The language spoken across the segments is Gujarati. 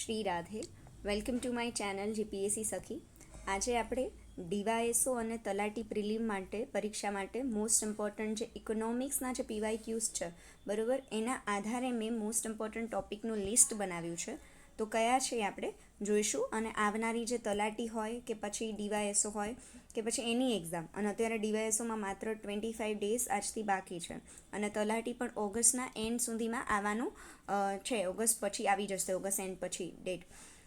Shri Radhe. Welcome to my channel GPSC Sakhi આજે આપણે ડીવાયએસઓ અને તલાટી પ્રિલિમ માટે, પરીક્ષા માટે મોસ્ટ ઇમ્પોર્ટન્ટ જે ઇકોનોમિક્સના જે પીવાય ક્યુઝ છે, બરાબર? એના આધારે મેં મોસ્ટ ઇમ્પોર્ટન્ટ ટોપિકનું લિસ્ટ બનાવ્યું છે. તો કયા છે આપણે જોઈશું. અને આવનારી જે તલાટી હોય કે પછી ડીવાયએસઓ હોય કે પછી એની એક્ઝામ અને અત્યારે ડીવાયએસઓમાં માત્ર ટ્વેન્ટી ફાઇવ ડેઝ આજથી બાકી છે. અને તલાટી પણ ઓગસ્ટના એન્ડ સુધીમાં આવવાનું છે. ઓગસ્ટ પછી આવી જશે. ઓગસ્ટ એન્ડ પછી ડેટ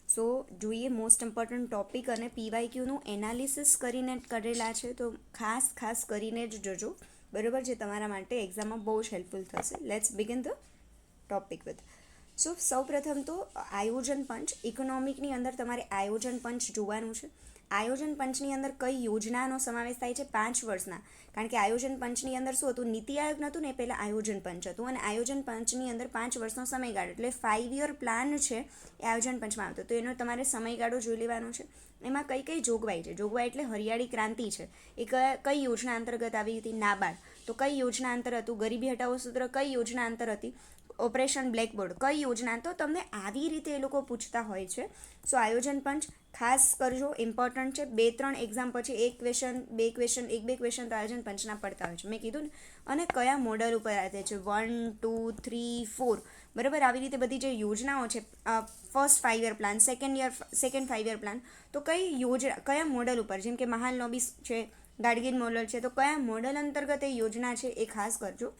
સો જોઈએ મોસ્ટ ઇમ્પોર્ટન્ટ ટોપિક અને પીવાય ક્યુનું એનાલિસિસ કરીને કરેલા છે. તો ખાસ ખાસ કરીને જ જોજો. બરાબર જે તમારા માટે એક્ઝામમાં બહુ જ હેલ્પફુલ થશે. Let's begin the topic with so સૌપ્રથમ તો આયોજન પંચ ઇકોનોમિકની અંદર તમારે આયોજન પંચ જોવાનું છે. આયોજન પંચની અંદર કઈ યોજનાનો સમાવેશ થાય છે પાંચ વર્ષના? કારણ કે આયોજન પંચની અંદર શું હતું? નીતિ આયોગ નહોતું ને પહેલાં આયોજન પંચ હતું અને આયોજન પંચની અંદર પાંચ વર્ષનો સમયગાળો, એટલે ફાઇવ યર પ્લાન છે એ આયોજન પંચમાં આવતો. તો એનો તમારે સમયગાળો જોઈ લેવાનો છે. એમાં કઈ કઈ જોગવાઈ છે? જોગવાઈ એટલે હરિયાળી ક્રાંતિ છે. એ કઈ યોજના અંતર્ગત આવી હતી? નાબાર્ડ. તો કઈ યોજના અંતર હતું? ગરીબી હટાવો સૂત્ર કઈ યોજના અંતર હતી? ઓપરેશન બ્લેકબોર્ડ કઈ યોજના? તો તમને આવી રીતે એ લોકો પૂછતા હોય છે. સો આયોજન પંચ ખાસ કરજો ઇમ્પોર્ટન્ટ છે. બે, ત્રણ એક્ઝામ પછી એક ક્વેશ્ચન બે ક્વેશ્ચન એક, બે ક્વેશ્ચન તો આયોજન પંચના પડતા હોય છે. મેં કીધું ને, અને કયા મોડલ ઉપર આવે છે? વન ટુ થ્રી ફોર બરાબર? આવી રીતે બધી જે યોજનાઓ છે first five year plan second year second five year plan તો કઈ યોજના, કયા મોડલ ઉપર? જેમ કે મહાલ નોબીસ છે ગાડગીર મોડલ છે, તો કયા મોડલ અંતર્ગત એ યોજના છે એ ખાસ કરજો.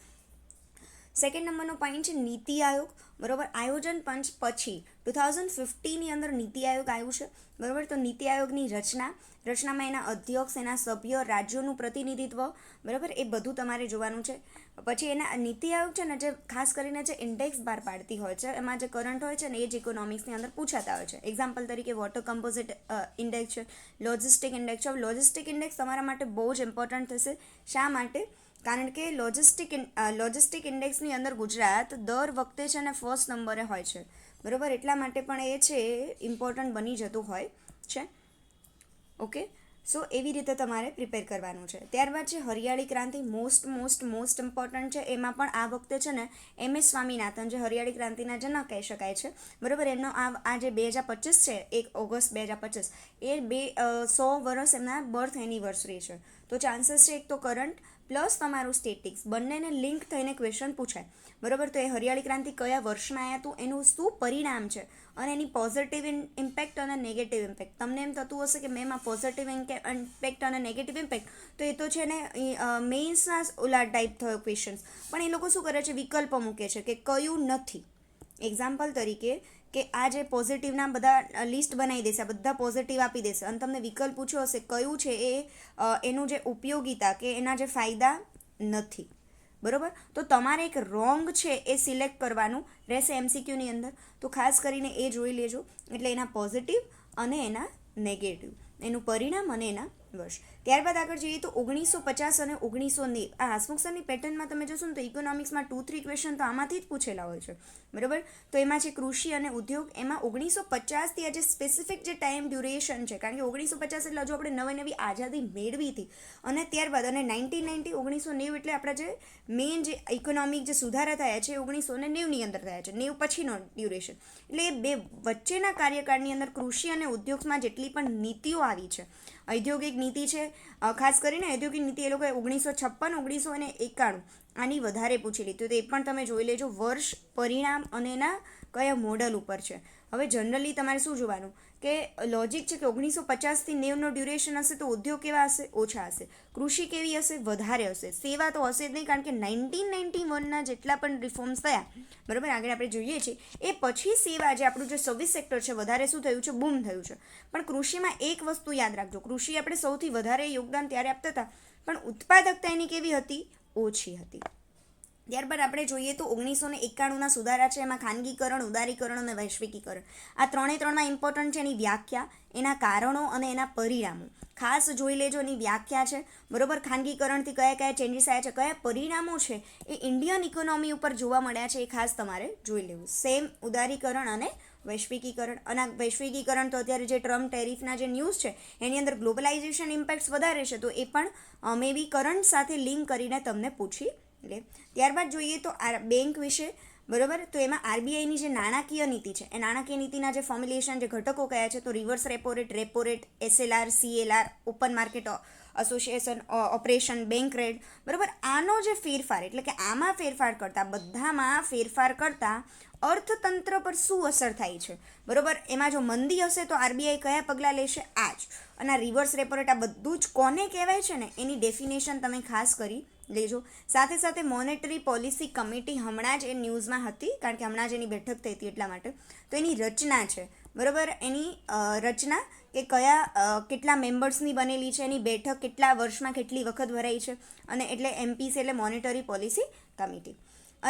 સેકન્ડ નંબરનો પોઈન્ટ છે નીતિ આયોગ. બરાબર? આયોજન પંચ પછી ટુ થાઉઝન્ડ ફિફ્ટીની અંદર નીતિ આયોગ આવ્યું છે. બરાબર? તો નીતિ આયોગની રચના. રચનામાં એના અધ્યક્ષ, એના સભ્ય, રાજ્યોનું પ્રતિનિધિત્વ. બરાબર? એ બધું તમારે જોવાનું છે. પછી એના નીતિ આયોગ છે ને જે ખાસ કરીને જે ઇન્ડેક્સ બહાર પાડતી હોય છે, એમાં જે કરંટ હોય છે ને એ જ ઇકોનોમિક્સની અંદર પૂછાતા હોય છે. એક્ઝામ્પલ તરીકે વોટર કમ્પોઝિટ ઇન્ડેક્સ છે. લોજિસ્ટિક ઇન્ડેક્સ છે. લોજિસ્ટિક ઇન્ડેક્સ તમારા માટે બહુ જ ઇમ્પોર્ટન્ટ થશે. શા માટે? કારણ કે લોજિસ્ટિક લોજિસ્ટિક ઇન્ડેક્સની અંદર ગુજરાત દર વખતે છે ને ફર્સ્ટ નંબરે હોય છે. બરાબર? એટલા માટે પણ એ છે ઇમ્પોર્ટન્ટ બની જતું હોય છે. ઓકે? સો, એવી રીતે તમારે પ્રિપેર કરવાનું છે. ત્યારબાદ છે, હરિયાળી ક્રાંતિ મોસ્ટ મોસ્ટ મોસ્ટ ઇમ્પોર્ટન્ટ છે. એમાં પણ આ વખતે છે ને એમ. એસ. સ્વામિનાથન જે હરિયાળી ક્રાંતિના જનક કહી શકાય છે. બરાબર? એમનો આ આ જે બે હજાર પચીસ છે, એક ઓગસ્ટ બે હજાર પચીસ, એ બે સો વર્ષ એમના બર્થ એનિવર્સરી છે. તો ચાન્સીસ છે એક તો કરંટ પ્લસ તમારું સ્ટેટિક્સ બંનેને લિંક થઈને ક્વેશ્ચન પૂછાય. બરાબર? તો એ હરિયાળી ક્રાંતિ કયા વર્ષમાં આવ્યા હતું એનું શું પરિણામ છે? અને એની પોઝિટિવ ઇમ્પેક્ટ અને નેગેટિવ ઇમ્પેક્ટ તમને એમ થતું હશે કે મેં એમાં પોઝિટિવ ઇમ્પેક્ટ અને નેગેટિવ ઇમ્પેક્ટ તો એ તો છે ને મેઇન્સના ઓલા ટાઈપ થયો ક્વેશ્ચન્સ પણ એ લોકો શું કરે છે? વિકલ્પ મૂકે છે કે કયું નથી. એક્ઝામ્પલ તરીકે કે આ જે પોઝિટિવના બધા લિસ્ટ બનાવી દેશે બધા પોઝિટિવ આપી દેશે. અને તમને વિકલ્પ પૂછ્યો હશે કયું છે એ એનું જે ઉપયોગિતા કે એના જે ફાયદા નથી. બરોબર? તો તમારે એક રોંગ છે એ સિલેક્ટ કરવાનું રહેશે એમસીક્યુની અંદર. તો ખાસ કરીને એ જોઈ લેજો. એટલે એના પોઝિટિવ અને એના નેગેટિવ એનું પરિણામ અને એના વર્ષ. ત્યારબાદ આગળ જઈએ તો ઓગણીસો પચાસ અને ઓગણીસો નેવ આ હસમુખ સરની પેટર્નમાં તમે જોશો ને તો ઇકોનોમિક્સમાં ટુ થ્રી ક્વેશ્ચન તો આમાંથી જ પૂછેલા હોય છે. બરાબર? તો એમાં છે કૃષિ અને ઉદ્યોગ. એમાં ઓગણીસો પચાસથી આજે સ્પેસિફિક જે ટાઈમ ડ્યુરેશન છે, કારણ કે ઓગણીસો પચાસ એટલે હજુ આપણે નવી નવી આઝાદી મેળવી હતી. અને ત્યારબાદ અને નાઇન્ટીન નાઇન્ટી ઓગણીસો નેવું એટલે આપણા જે મેઇન જે ઇકોનોમિક જે સુધારા થયા છે ઓગણીસો ને નેવની અંદર થયા છે. નેવ પછીનો ડ્યુરેશન એટલે એ બે વચ્ચેના કાર્યકાળની અંદર કૃષિ અને ઉદ્યોગમાં જેટલી પણ નીતિઓ આવી છે ઔદ્યોગિક નીતિ છે. ખાસ કરીને ઔદ્યોગિક નીતિ એ લોકોએ ઓગણીસો છપ્પન, ઓગણીસો અને એકાણું આની વધારે પૂછી લીધું. તો એ પણ તમે જોઈ લેજો, વર્ષ, પરિણામ અને એના કયા મોડલ ઉપર છે. હવે જનરલી તમારે શું જોવાનું? કે લોજિક છે કે ઓગણીસો પચાસથી નેવનો ડ્યુરેશન હશે તો ઉદ્યોગ કેવા હશે? ઓછા હશે. કૃષિ કેવી હશે? વધારે હશે. સેવા તો હશે જ નહીં કારણ કે નાઇન્ટીન નાઇન્ટી વનના જેટલા પણ રિફોર્મ્સ થયા, બરાબર? આગળ આપણે જોઈએ છીએ. એ પછી સેવા જે આપણું જે સર્વિસ સેક્ટર છે, વધારે શું થયું છે? બૂમ થયું છે. પણ કૃષિમાં એક વસ્તુ યાદ રાખજો. કૃષિ આપણે સૌથી વધારે યોગદાન ત્યારે આપતા હતા. પણ ઉત્પાદકતા એની કેવી હતી? ઓછી હતી. ત્યારબાદ આપણે જોઈએ તો ઓગણીસો ને એકાણુંના સુધારા છે, એમાં ખાનગીકરણ, ઉદારીકરણ અને વૈશ્વિકીકરણ. આ ત્રણે ત્રણમાં ઇમ્પોર્ટન્ટ છે એની વ્યાખ્યા, એના કારણો અને એના પરિણામો. ખાસ જોઈ લેજો એની વ્યાખ્યા છે. બરોબર? ખાનગીકરણથી કયા કયા ચેન્જીસ આવ્યા છે, કયા પરિણામો છે, એ ઇન્ડિયન ઇકોનોમી ઉપર જોવા મળ્યા છે, એ ખાસ તમારે જોઈ લેવું. સેમ ઉદારીકરણ અને વૈશ્વિકીકરણ. અને વૈશ્વિકીકરણ તો અત્યારે જે ટ્રમ્પ ટેરિફના જે ન્યૂઝ છે, એની અંદર ગ્લોબલાઇઝેશન ઇમ્પેક્ટ્સ વધારે છે, તો એ પણ મે બી કરંટ સાથે લિંક કરીને તમને પૂછી લે ત્યારબાદ જોઈએ તો આ બેંક વિશે, બરોબર? તો એમાં આરબીઆઈની જે નાણાકીય નીતિ છે, એ નાણાકીય નીતિના જે ફોર્મ્યુલેશન જે ઘટકો કયા છે, તો reverse repo rate repo rate SLR CLR open market association operation bank rate બરોબર? આનો જે ફેરફાર, એટલે કે આમાં ફેરફાર કરતાં, બધામાં ફેરફાર કરતાં અર્થતંત્ર પર શું અસર થાય છે? બરોબર? એમાં જો મંદી હશે તો આરબીઆઈ કયા પગલાં લેશે? આ જ. અને રિવર્સ રેપો રેટ આ બધું જ કોને કહેવાય છે ને? એની ડેફિનેશન તમે ખાસ કરી લેજો. સાથે સાથે મોનેટરી પોલિસી કમિટી હમણાં જ એ ન્યૂઝમાં હતી, કારણ કે હમણાં જ એની બેઠક થઈ હતી એટલા માટે. તો એની રચના છે. બરાબર? એની રચના કે કયા કેટલા મેમ્બર્સની બનેલી છે, એની બેઠક કેટલા વર્ષમાં કેટલી વખત ભરાઈ છે, અને એટલે એમપીસી એટલે મોનેટરી પોલિસી કમિટી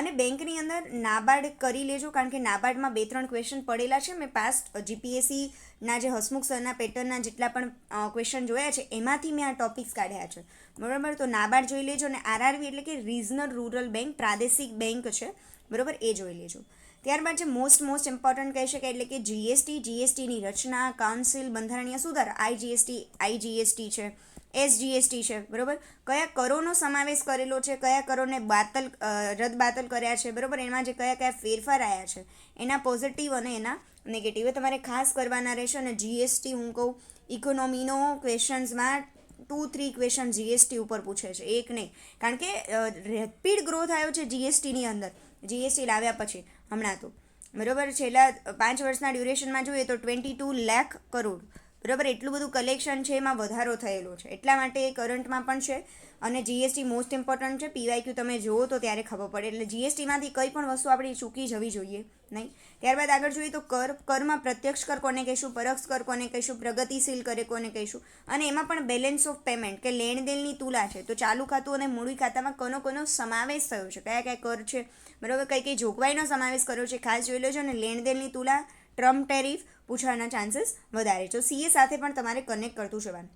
અને બેંકની અંદર નાબાર્ડ કરી લેજો, કારણ કે નાબાર્ડમાં બે ત્રણ ક્વેશ્ચન પડેલા છે. મેં પાસ્ટ જીપીએસસીના જે હસમુખ સરના પેટર્નના જેટલા પણ ક્વેશ્ચન જોયા છે, એમાંથી મેં આ ટોપિક્સ કાઢ્યા છે. બરાબર? તો નાબાર્ડ જોઈ લેજો અને આરઆરબી એટલે કે રિજનલ રૂરલ બેંક પ્રાદેશિક બેંક છે. બરાબર? એ જોઈ લેજો. ત્યારબાદ જે મોસ્ટ મોસ્ટ ઇમ્પોર્ટન્ટ કહી શકાય એટલે કે જીએસટી જીએસટીની રચના કાઉન્સિલ બંધારણીય સુધાર આઈજીએસટી આઈજીએસટી છે. એસજીએસટી છે, બરાબર? કયા કરોનો સમાવેશ કરેલો છે, કયા કરોને બાતલ રદબાતલ રદ બાતલ કર્યા છે, બરાબર? એમાં જે કયા કયા ફેરફાર આવ્યા છે, એના પોઝિટિવ અને એના નેગેટિવ એ તમારે ખાસ કરવાના રહેશે અને જીએસટી હું કહું ઇકોનોમીનો ક્વેશ્ચન્સમાં ટુ થ્રી ક્વેશ્ચન જીએસટી ઉપર પૂછે છે, એક નહીં. કારણ કે રેપિડ ગ્રોથ આવ્યો છે જીએસટીની અંદર. જીએસટી લાવ્યા પછી, હમણાં તો. બરાબર? છેલ્લા પાંચ વર્ષના ડ્યુરેશનમાં જોઈએ તો ટ્વેન્ટી ટુ લેખ કરોડ. બરાબર, એટલું બધું કલેક્શન છે, એમાં વધારો થયેલો છે. એટલા માટે એ કરંટમાં પણ છે અને જીએસટી મોસ્ટ ઇમ્પોર્ટન્ટ છે. પીવાયક્યુ તમે જુઓ તો ત્યારે ખબર પડે. એટલે જીએસટીમાંથી કંઈ પણ વસ્તુ આપણી ચૂકી જવી જોઈએ, નહીં? ત્યારબાદ આગળ જોઈએ તો કર, કરમાં પ્રત્યક્ષ કર કોને કહીશું, પરોક્ષ કર કોને કહીશું, પ્રગતિશીલ કરે કોને કહીશું અને એમાં પણ બેલેન્સ ઓફ પેમેન્ટ કે લેણદેણની તુલા છે. તો ચાલુ ખાતું અને મૂડી ખાતામાં કોનો કોનો સમાવેશ થયો છે? કયા કયા કર છે? બરાબર, કઈ કઈ જોગવાઈનો સમાવેશ કર્યો છે? ખાસ જોઈ લેજો અને લેણદેણની તુલા ટ્રમ્પ ટેરિફ પૂછવાના ચાન્સીસ વધારે છે. સીએ સાથે પણ તમારે કનેક્ટ કરતું જવાનું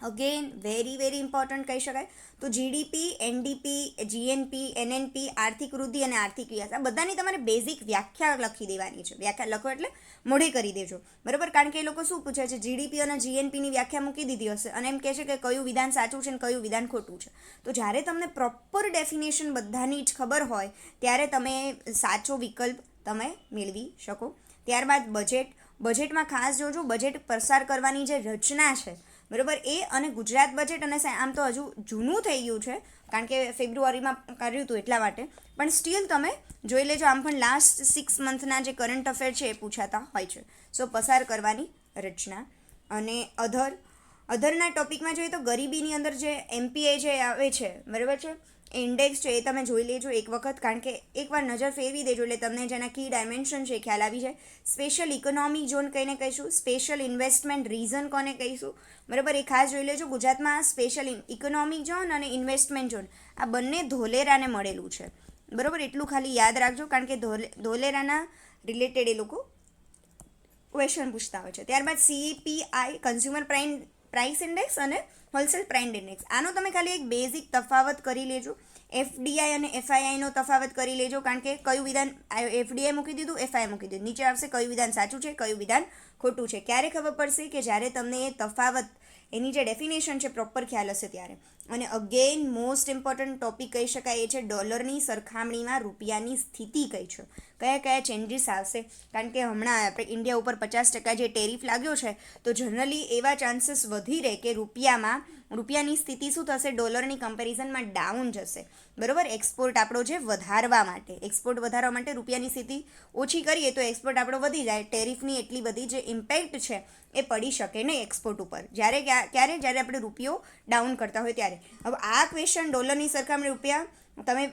અગેન વેરી વેરી ઇમ્પોર્ટન્ટ કહી શકાય. તો જીડીપી એનડીપી જીએનપી એનએનપી આર્થિક વૃદ્ધિ અને આર્થિક વિકાસ, આ બધાની તમારે બેઝિક વ્યાખ્યા લખી દેવાની છે. વ્યાખ્યા લખો એટલે મોઢે કરી દેજો. બરાબર? કારણ કે એ લોકો શું પૂછે છે? જીડીપી અને જીએનપીની વ્યાખ્યા મૂકી દીધી હશે અને એમ કહે છે કે કયું વિધાન સાચું છે અને કયું વિધાન ખોટું છે. તો જ્યારે તમને પ્રોપર ડેફિનેશન બધાની જ ખબર હોય, ત્યારે તમે સાચો વિકલ્પ તમે મેળવી શકો. ત્યારબાદ બજેટ બજેટમાં ખાસ જોજો, બજેટ પસાર કરવાની જે રચના છે, બરાબર, એ અને ગુજરાત બજેટ અને આમ તો હજુ જૂનું થઈ ગયું છે, કારણ કે ફેબ્રુઆરીમાં કર્યું હતું એટલા માટે, પણ સ્ટીલ તમે જોઈ લેજો, આમ પણ લાસ્ટ સિક્સ મંથના જે કરંટ અફેર છે એ પૂછાતા હોય છે. સો પસાર કરવાની રચના અને અધર અધરના ટોપિકમાં જોઈએ તો ગરીબીની અંદર જે એમપીએ જે આવે છે, બરાબર છે? ઇન્ડેક્સ છે એ તમે જોઈ લેજો એક વખત, કારણ કે એકવાર નજર ફેરવી દેજો એટલે તમને જેના કી ડાયમેન્શન છે ખ્યાલ આવી જાય. સ્પેશિયલ ઇકોનોમિક ઝોન કહીને કહીશું? સ્પેશિયલ ઇન્વેસ્ટમેન્ટ રીઝન કોને કહીશું? બરાબર, એ ખાસ જોઈ લેજો. ગુજરાતમાં સ્પેશિયલ ઇકોનોમિક ઝોન અને ઇન્વેસ્ટમેન્ટ ઝોન આ બંને ધોલેરાને મળેલું છે. બરાબર, એટલું ખાલી યાદ રાખજો, કારણ કે ધોલે ધોલેરાના રિલેટેડ એ લોકો ક્વેશ્ચન પૂછતા હોય છે. ત્યારબાદ CPI consumer prime price index અને હોલસેલ પ્રાઇમ ઇન્ડેક્સ આનો તમે ખાલી એક બેઝિક તફાવત કરી લેજો. એફડીઆઈ અને એફઆઈઆઈનો તફાવત કરી લેજો, કારણ કે કયું વિધાન એફડીઆઈ મૂકી દીધું એફઆઈ મૂકી દીધું. નીચે આવશે કયું વિધાન સાચું છે, કયું વિધાન ખોટું છે. ક્યારે ખબર પડશે કે જ્યારે તમને એ તફાવત એની જે ડેફિનેશન છે પ્રોપર ખ્યાલ હશે ત્યારે. અને અગેન મોસ્ટ ઇમ્પોર્ટન્ટ ટોપિક કહી શકાય એ છે ડોલરની સરખામણીમાં રૂપિયાની સ્થિતિ કઈ છે. કયા કયા ચેન્જીસ આવશે? કારણ કે હમણાં આપણે ઇન્ડિયા ઉપર પચાસ ટકા જે ટેરિફ લાગ્યો છે, તો જનરલી એવા ચાન્સીસ વધી રહે કે રૂપિયામાં, રૂપિયાની સ્થિતિ શું થશે? ડોલરની કમ્પેરિઝનમાં ડાઉન જશે. બરાબર? એક્સપોર્ટ આપણો જે વધારવા માટે એક્સપોર્ટ વધારવા માટે રૂપિયાની સ્થિતિ ઓછી કરીએ તો એક્સપોર્ટ આપણો વધી જાય. ટેરિફની એટલી બધી જે ઇમ્પેક્ટ છે એ પડી શકે નહીં એક્સપોર્ટ ઉપર. જ્યારે ક્યા- ક્યારે? જ્યારે આપણે રૂપિયો ડાઉન કરતા હોય ત્યારે. હવે આ ક્વેશ્ચન ડોલરની સરખામણી રૂપિયા, તમે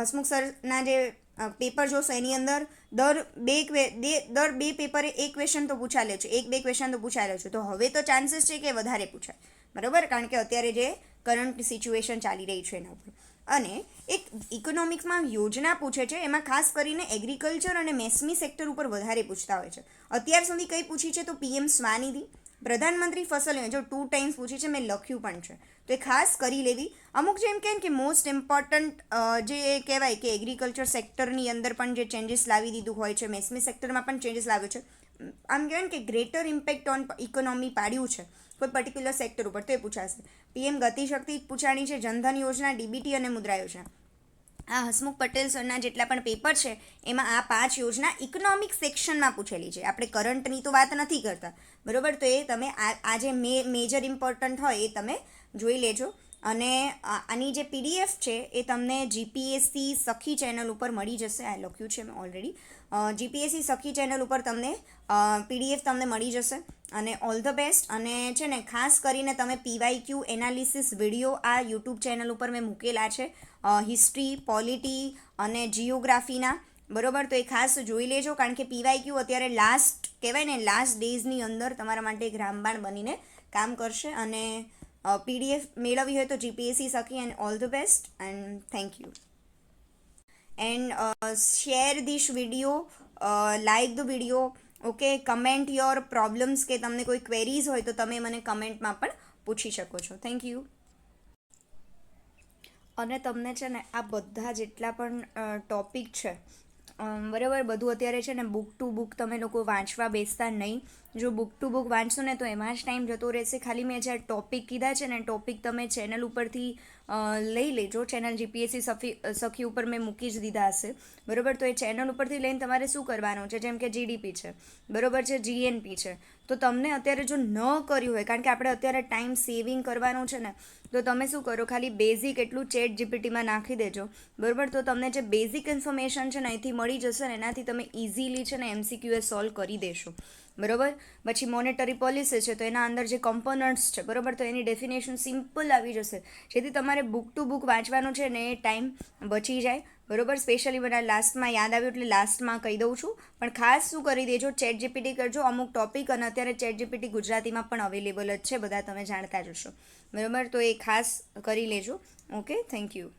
હસમુખ સરના જે પેપર જોશો એની અંદર, દર બે- દર બે પેપરે એક ક્વેશ્ચન તો પૂછાયેલો છે. એક બે ક્વેશ્ચન તો પૂછાયેલો છે. તો હવે તો ચાન્સીસ છે કે વધારે પૂછાય. બરાબર? કારણ કે અત્યારે જે કરંટ સિચ્યુએશન ચાલી રહી છે એના ઉપર. અને એક ઇકોનોમિક્સમાં યોજના પૂછે છે, એમાં ખાસ કરીને એગ્રીકલ્ચર અને મેસમી સેક્ટર ઉપર વધારે પૂછતા હોય છે. અત્યાર સુધી કઈ પૂછી છે તો પીએમ સ્વાનિધિ, પ્રધાનમંત્રી ફસલ જો ટુ ટાઈમ્સ પૂછી છે, મેં લખ્યું પણ છે. તો એ ખાસ કરી લેવી. અમુક જેમ કહે કે મોસ્ટ ઇમ્પોર્ટન્ટ જે કહેવાય કે એગ્રીકલ્ચર સેક્ટરની અંદર પણ જે ચેન્જીસ લાવી દીધું હોય છે, મેસમી સેક્ટરમાં પણ ચેન્જીસ લાવ્યો છે. આમ કહેવાય કે ગ્રેટર ઇમ્પેક્ટ ઓન ઇકોનોમી પાડ્યું છે. કોઈ પર્ટિક્યુલર સેક્ટર ઉપર. તો એ પૂછાશે. પીએમ ગતિશક્તિ પૂછાણી છે, જનધન યોજના, ડીબીટી અને મુદ્રા યોજના. આ હસમુખ પટેલ સરના જેટલા પણ પેપર છે, એમાં આ પાંચ યોજના ઇકોનોમિક સેક્શનમાં પૂછેલી છે. આપણે કરંટની તો વાત નથી કરતા. બરોબર? તો એ તમે આ જે મેજર ઇમ્પોર્ટન્ટ હોય એ તમે જોઈ લેજો. અને આની જે પીડીએફ છે, એ તમને જીપીએસસી સખી ચેનલ ઉપર મળી જશે. આ લખ્યું છે મેં ઓલરેડી જીપીએસસી સખી ચેનલ ઉપર તમને પીડીએફ તમને મળી જશે. અને ઓલ ધ બેસ્ટ અને છે ને, ખાસ કરીને તમે P Y Q analysis video આ યુટ્યુબ ચેનલ ઉપર મેં મૂકેલા છે. હિસ્ટ્રી પોલિટી અને જીઓગ્રાફીના બરોબર? તો એ ખાસ જોઈ લેજો. કારણ કે પીવાય ક્યુ અત્યારે લાસ્ટ કહેવાય ને લાસ્ટ ડેઝની અંદર તમારા માટે એક રામબાણ બનીને કામ કરશે. અને પીડીએફ મેળવવી હોય તો GPSC Sakhi and all the best and thank you and share this video like the video okay comment your problems કે તમને કોઈ ક્વેરીઝ હોય તો તમે મને કમેન્ટમાં પણ પૂછી શકો છો થેન્ક યુ અને તમને છે ને આ બધા જેટલા પણ ટોપિક છે બરાબર, બધું અત્યારે છે ને બુક ટુ બુક તમે લોકો વાંચવા બેસતા નહીં. જો બુક ટુ બુક વાંચશો ને તો એમાં જ ટાઈમ જતો રહેશે. ખાલી મેં જે ટોપિક કીધા છે ને ટોપિક તમે ચેનલ ઉપરથી લઈ લેજો. ચેનલ જીપીએસસી સફી સખી ઉપર મેં મૂકી જ દીધા હશે. બરોબર? તો એ ચેનલ ઉપરથી લઈને તમારે શું કરવાનું છે? જેમ કે જીડીપી છે. બરોબર છે? જીએનપી છે. તો તમને અત્યારે જો ન કર્યું હોય, કારણ કે આપણે અત્યારે ટાઈમ સેવિંગ કરવાનું છે ને, તો તમે શું કરો? ખાલી બેઝિક એટલું ચેટ જીપીટીમાં નાખી દેજો. બરોબર? તો તમને જે બેઝિક ઇન્ફોર્મેશન છે ને, અહીંથી મળી જશે ને, એનાથી તમે ઇઝીલી છે ને એમસીક્યુ એ સોલ્વ કરી દેશો. બરોબર? પછી મોનેટરી પોલિસી છે, તો એના અંદર જે કોમ્પોનન્ટ્સ છે, બરોબર? તો એની ડેફિનેશન સિમ્પલ આવી જશે. જેથી તમારે બુક ટુ બુક વાંચવાનું છે ને એ ટાઈમ બચી જાય, બરોબર? સ્પેશિયલી મને લાસ્ટમાં યાદ આવ્યું એટલે લાસ્ટમાં કહી દઉં છું. પણ ખાસ શું કરી દેજો ચેટ જીપીટી કરજો, અમુક ટોપિક અને અત્યારે ચેટ જીપીટી ગુજરાતીમાં પણ અવેલેબલ જ છે, બધા તમે જાણતા જ હશો. બરોબર? તો એ ખાસ કરી લેજો. Okay thank you